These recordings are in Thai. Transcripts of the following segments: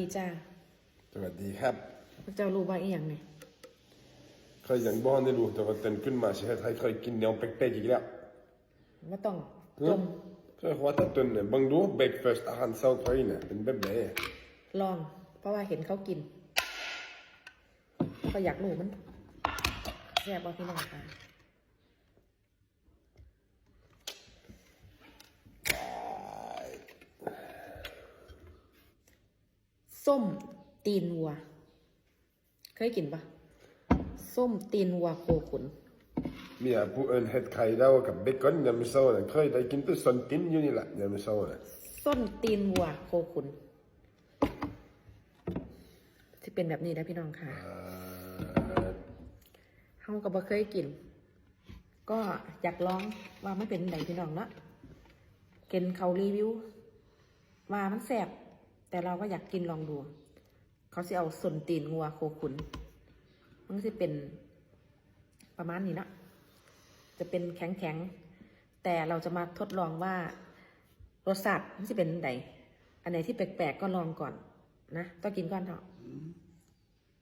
ดีจ้าสวัสดีครับพระเจ้ารู้ว่าอีหยังไงเคยอย่างบ้านได้รู้แต่ว่าเต้นขึ้นมาสิให้ไทยเคยกินแนวแปลกๆอีกแล้วไม่ต้องจมเคยว่าถ้าต้นเนี่ยบางดูเบรกเฟสอาหารเช้าไทยเนี่ยเป็นแบบไหนลอง เพราะว่าเห็นเขากิน ก็อยากรู้มันแซ่บบ่พี่น้องค่ะ ส้มตีนวัว เคยกินปะส้มตีนวัวโคขุนมีอะผู้เอิญเฮ็ดไข่ดาวกับเบคอนยามมื้อเช้าน่ะเคยได้กินแต่ส่วนกินอยู่นี่แหละยามมื้อเช้าน่ะส้นตีนวัวโคขุนที่เป็นแบบนี้นะพี่น้องค่ะอ่าเฮาก็บ่เคยกิน ก็อยากลองว่ามันเป็นไดพี่น้องเนาะเกินเขารีวิว ว่ามันแซ่บ แต่เราก็อยากกินลองดู เขาสิเอาส่วนตีนงัวโคขุน มันก็สิเป็นประมาณนี้เนาะจะเป็นแข็งๆแต่เราจะมาทดลองว่ารสชาติมันจะเป็นไดอันไหนที่แปลกๆก็ลองก่อนนะต้องกินก่อนเถอะ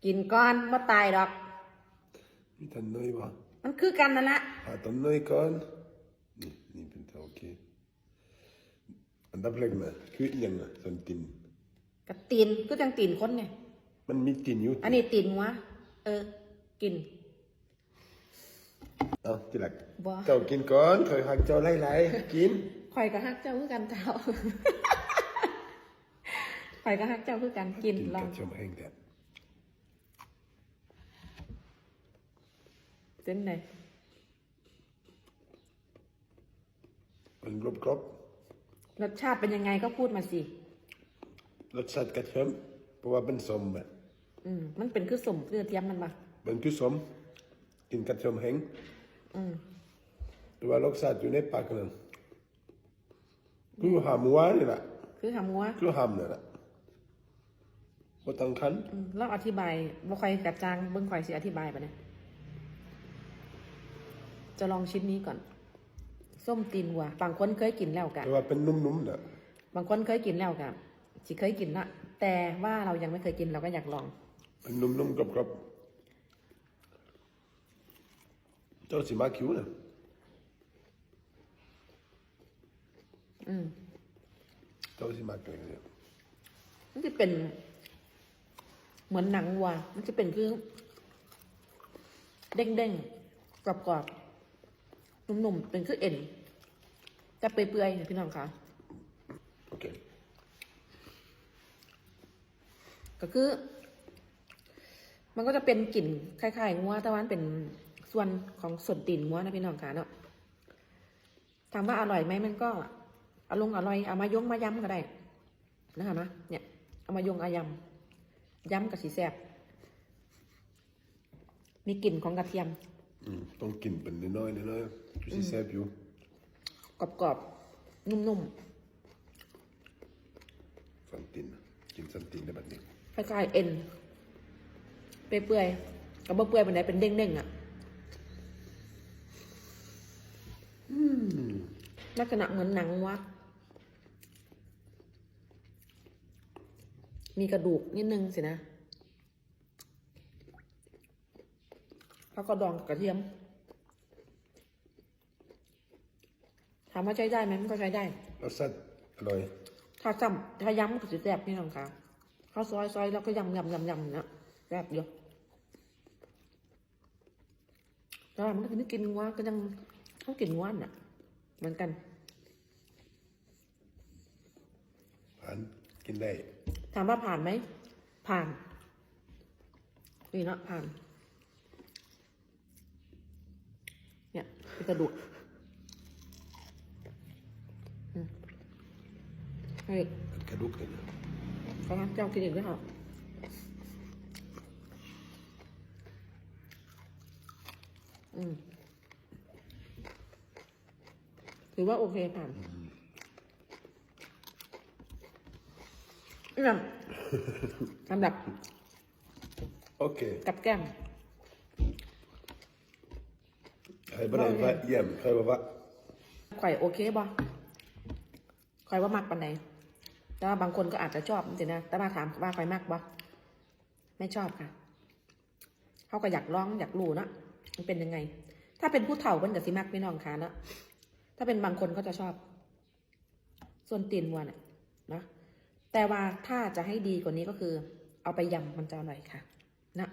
กินก่อนมาตายดอกมีทันน้อยบ่มันคือกันนั่นแหละหาต้นน้อยก่อนนี่นี่เป็นเท่าโอเคอันดับแรกน่ะคืออีหยังน่ะส่วนกิน กับตีนก็จังตีนคนไงมันมีกินอยู่อันนี้ตีนวะเออ กิน เอ้าที่หลักบ่ เจ้ากินก่อนเคยหักเจ้าหลายๆกินข่อยกับฮักเจ้าคือกันเจ้าข่อยกับฮักเจ้าคือกันกินกินลอกังบชมแห้งแดดเส้นไหนมันกรอบกรอบรสชาติเป็นยังไงก็พูดมาสิ รสชาติกระเทียมเพราะว่าเป็นสมอะอืมมันเป็นคือสมเกลือเทียมมันปะมันคือสมกินกระเทียมแห้งอืมแต่ว่ารสชาติอยู่ในปากนั่นคือหามวัวนี่แหละคือหำงัวคือหามนี่นแหละบ่ต้องคันอืมเราอธิบายบ่ค่อยกระจางเบิ่งข่อยสิอธิบายปะเนี่ยจะลองชิ้นนี้ก่อน ส้มตีนวัวบางคนเคยกินแล้วกันแต่ว่าเป็นนุ่มๆน่ะบางคนเคยกินแล้วกับ สิเคยกินละแต่ว่าเรายังไม่เคยกินเราก็อยากลองเป็นนุ่มๆกรอบๆเจ้าสิมาคิวน่ะอืมเจ้าสิมาเก่งเนี่ยมันจะเป็น เหมือนหนังวัวมันจะเป็นคือเด้งๆกรอบๆนุ่มๆเป็นคือเอ็นจะเปื่อยๆเนี่ยพี่น้องคะ โอเค ก็คือ มันก็จะเป็นกลิ่นคล้ายๆงัวแต่ว่ามันเป็นส่วนของส่วนตีนงัวนะพี่น้องคะเนาะถามว่าอร่อยไหมมันก็อารมณ์อร่อยเอามายงมายำก็ได้นะคะนะเนี่ยเอามายงอายำยำกับสีแซ่บมีกลิ่นของกระเทียมอืมต้องกินเป็นน้อยๆน้อยๆอยู่สิแซ่บอยู่กรอบๆนุ่มสันตินกินสันตินได้บัดนี้ๆค ล้ายๆเอ็นเปื่อยๆกับบ่เปื่อยเป็นไหนเป็นเด้งๆอะลักษณะเหมือนหนังวัด มีกระดูกนิดนึงสินะแล้วก็ดองกับกระเทียม ถามว่าใช้ได้ไหมมันก็ใช้ได้รสชาติอร่อย ถ้าจำถ้าย้ำก็จะแซ่บพี่น้องคะ ข้าวซอยซอยแล้วก็ยำยำยำยำนะแซ่บเยอะแล้วมันก็คือกินงัวก็ยังเขากินงัวน่ะ เหมือนกันผ่านกินได้ ถามว่าผ่านไหม ผ่าน นี่เนาะผ่าน เนี่ยเป็นกระดูกอืมเฮ้ยกระดูกเลย นะเขาเจ้ากินอีกด้วยเหรออืมถือว่าโอเคผ่านนี่แบบลำดับโอเคกับแก้มใครบ่ได้ว่าเยี่ยมใครบอกว่าข่อยโอเคบ่ข่อยว่ามักปันไหน แต่ว่าบางคนก็อาจจะชอบจริงๆนะ แต่มาถามว่าไปมากบ่ไม่ชอบค่ะ เขาก็อยากร้องอยากรู้เนะมันเป็นยังไง ถ้าเป็นผู้เฒ่าเป็นกับสิมักพี่น้องค่ะเนะถ้าเป็นบางคนก็จะชอบ ส่วนตีนวัวเนี่ยนะแต่ว่าถ้าจะให้ดีกว่านี้ก็คือ เอาไปยำมันจะอร่อยค่ะ นะ